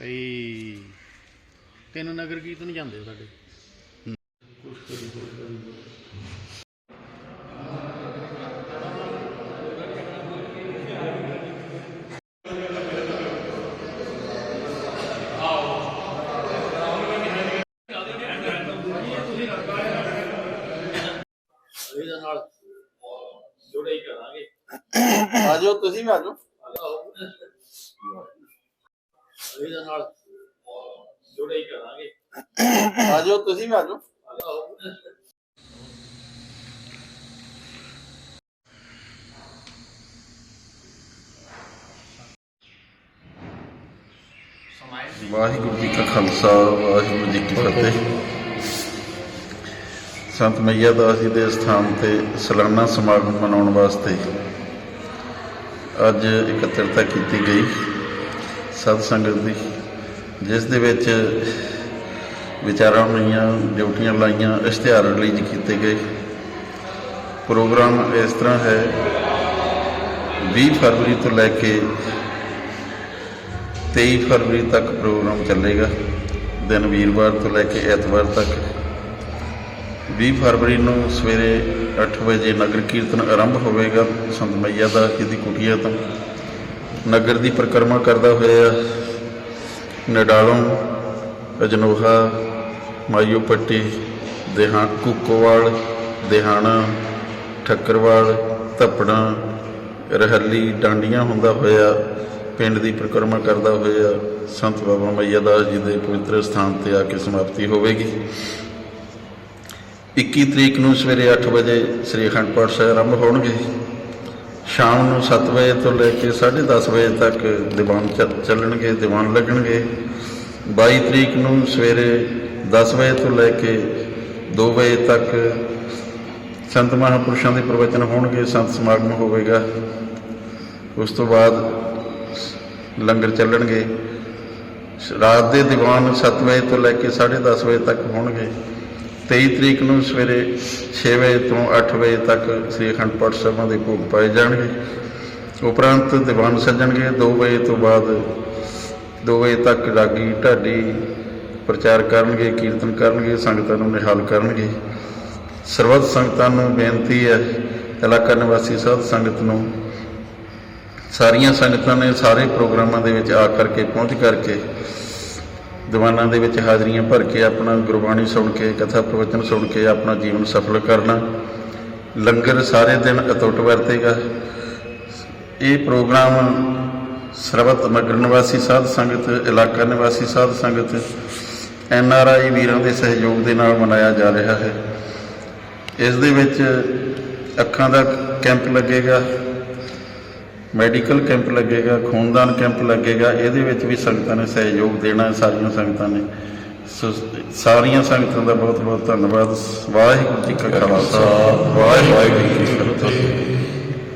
ਕਈ ਤਿੰਨ ਨਗਰ ਕੀਰਤਨ ਜਾਂਦੇ ਸਾਡੇ। ਇਹਦੇ ਨਾਲ ਜੁੜੇ ਹੀ ਕਰਾਂਗੇ। ਆਜੋ, ਤੁਸੀਂ ਵੀ ਆਜੋ। ਇਹਦੇ ਨਾਲ ਜੁੜੇ ਹੀ ਕਰਾਂਗੇ। ਆਜੋ ਤੁਸੀਂ ਵੀ ਆਜੋ। ਵਾਹਿਗੁਰੂ ਜੀ ਕਾ ਖਾਲਸਾ ਵਾਹਿਗੁਰੂ ਜੀ ਕੀ ਫਤਿਹ। ਸੰਤ ਮਈਆ ਦਾਸ ਜੀ ਦੇ ਸਥਾਨ ਤੇ ਸਾਲਾਨਾ ਸਮਾਗਮ ਮਨਾਉਣ ਵਾਸਤੇ ਅੱਜ ਇਕੱਤਰਤਾ ਕੀਤੀ ਗਈ। ਸਤ ਸੰਗਤ ਦੀ, ਜਿਸ ਦੇ ਵਿੱਚ ਵਿਚਾਰਾਂ ਹੋਈਆਂ ਡਿਊਟੀਆਂ ਲਾਈਆਂ, ਇਸ਼ਤਿਹਾਰ ਰਿਲੀਜ਼ ਕੀਤੇ ਗਏ। ਪ੍ਰੋਗਰਾਮ ਇਸ ਤਰ੍ਹਾਂ ਹੈ 20 ਫਰਵਰੀ ਤੋਂ ਲੈ ਕੇ 23 ਫਰਵਰੀ ਤੱਕ ਪ੍ਰੋਗਰਾਮ ਚੱਲੇਗਾ, ਦਿਨ ਵੀਰਵਾਰ ਤੋਂ ਲੈ ਕੇ ਐਤਵਾਰ ਤੱਕ। 20 ਫਰਵਰੀ ਨੂੰ ਸਵੇਰੇ 8 ਵਜੇ ਨਗਰ ਕੀਰਤਨ ਆਰੰਭ ਹੋਵੇਗਾ, ਸੰਤ ਮਈਆ ਦਾ ਦੀ ਕੁਟੀਆ ਤੋਂ। ਨਗਰ ਦੀ ਪਰਿਕਰਮਾ ਕਰਦਾ ਹੋਇਆ ਨਡਾਲੋਂ, ਅਜਨੋਹਾ ਮਾਇਓਪੱਟੀ ਦੇਹਾਂ, ਕੁੱਕੋਵਾਲ, ਦੇਹਾਣਾ, ਠੱਕਰਵਾਲ, ਧੱਪੜਾਂ, ਰਹੱਲੀ, ਡਾਂਡੀਆਂ ਹੁੰਦਾ ਹੋਇਆ ਪਿੰਡ ਦੀ ਪਰਿਕਰਮਾ ਕਰਦਾ ਹੋਇਆ ਸੰਤ ਬਾਬਾ ਮਈਆ ਦਾਸ ਜੀ ਦੇ ਪਵਿੱਤਰ ਸਥਾਨ ਤੇ ਆ ਕੇ ਸਮਾਪਤੀ ਹੋਵੇਗੀ। 21 ਤਰੀਕ ਨੂੰ ਸਵੇਰੇ 8 ਵਜੇ ਸ੍ਰੀ ਅਖੰਡ ਪਾਠ ਸਾਹਿਬ ਆਰੰਭ ਹੋਣਗੇ। ਸ਼ਾਮ ਨੂੰ 7 ਵਜੇ ਤੋਂ ਲੈ ਕੇ 10:30 ਵਜੇ ਤੱਕ ਦੀਵਾਨ ਚੱਲ- ਚੱਲਣਗੇ, ਦੀਵਾਨ ਲੱਗਣਗੇ। 22 ਤਰੀਕ ਨੂੰ ਸਵੇਰੇ 10 ਵਜੇ ਤੋਂ ਲੈ ਕੇ 2 ਵਜੇ ਤੱਕ ਸੰਤ ਮਹਾਂਪੁਰਸ਼ਾਂ ਦੇ ਪ੍ਰਵਚਨ ਹੋਣਗੇ, ਸੰਤ ਸਮਾਗਮ ਹੋਵੇਗਾ। ਉਸ ਤੋਂ ਬਾਅਦ ਲੰਗਰ ਚੱਲਣਗੇ। ਰਾਤ ਦੇ ਦੀਵਾਨ 7 ਵਜੇ ਤੋਂ ਲੈ ਕੇ 10:30 ਵਜੇ ਤੱਕ ਹੋਣਗੇ। 23 ਤਰੀਕ ਨੂੰ ਸਵੇਰੇ 6 ਵਜੇ ਤੋਂ 8 ਵਜੇ ਤੱਕ ਸ੍ਰੀ ਅਖੰਡ ਪਾਠ ਸਾਹਿਬਾਂ ਦੇ ਭੋਗ ਪਾਏ ਜਾਣਗੇ। ਉਪਰੰਤ ਦੀਵਾਨ ਸੱਜਣਗੇ। 2 ਵਜੇ ਤੋਂ ਬਾਅਦ 2 ਵਜੇ ਤੱਕ ਰਾਗੀ ਢਾਡੀ ਪ੍ਰਚਾਰ ਕਰਨਗੇ, ਕੀਰਤਨ ਕਰਨਗੇ, ਸੰਗਤਾਂ ਨੂੰ ਨਿਹਾਲ ਕਰਨਗੇ। ਸਰਬੱਤ ਸੰਗਤਾਂ ਨੂੰ ਬੇਨਤੀ ਹੈ, ਇਲਾਕਾ ਨਿਵਾਸੀ ਸਾਧ ਸੰਗਤ ਨੂੰ, ਸਾਰੀਆਂ ਸੰਗਤਾਂ ਨੇ ਸਾਰੇ ਪ੍ਰੋਗਰਾਮਾਂ ਦੇ ਵਿੱਚ ਆ ਕਰਕੇ ਪਹੁੰਚ ਕਰਕੇ ਦੀਵਾਨਾਂ ਦੇ ਵਿੱਚ ਹਾਜ਼ਰੀਆਂ ਭਰ ਕੇ ਆਪਣਾ ਗੁਰਬਾਣੀ ਸੁਣ ਕੇ, ਕਥਾ ਪ੍ਰਵਚਨ ਸੁਣ ਕੇ ਆਪਣਾ ਜੀਵਨ ਸਫਲ ਕਰਨਾ। ਲੰਗਰ ਸਾਰੇ ਦਿਨ ਅਤੁੱਟ ਵਰਤੇਗਾ। ਇਹ ਪ੍ਰੋਗਰਾਮ ਸਰਬੱਤ ਨਗਰ ਨਿਵਾਸੀ ਸਾਧ ਸੰਗਤ, ਇਲਾਕਾ ਨਿਵਾਸੀ ਸਾਧ ਸੰਗਤ, ਐਨ ਆਰ ਆਈ ਵੀਰਾਂ ਦੇ ਸਹਿਯੋਗ ਦੇ ਨਾਲ ਮਨਾਇਆ ਜਾ ਰਿਹਾ ਹੈ। ਇਸ ਦੇ ਵਿੱਚ ਅੱਖਾਂ ਦਾ ਕੈਂਪ ਲੱਗੇਗਾ। ਮੈਡੀਕਲ ਕੈਂਪ ਲੱਗੇਗਾ, ਖੂਨਦਾਨ ਕੈਂਪ ਲੱਗੇਗਾ, ਇਹਦੇ ਵਿੱਚ ਵੀ ਸੰਗਤਾਂ ਨੇ ਸਹਿਯੋਗ ਦੇਣਾ ਹੈ, ਸਾਰੀਆਂ ਸੰਗਤਾਂ ਨੇ। ਸੋ ਸਾਰੀਆਂ ਸੰਗਤਾਂ ਦਾ ਬਹੁਤ ਬਹੁਤ ਧੰਨਵਾਦ। ਵਾਹਿਗੁਰੂ ਜੀ ਕਾ ਖਾਲਸਾ। ਵਾਹਿਗੁਰੂ ਜੀ ਕੀ ਫਤਿਹ।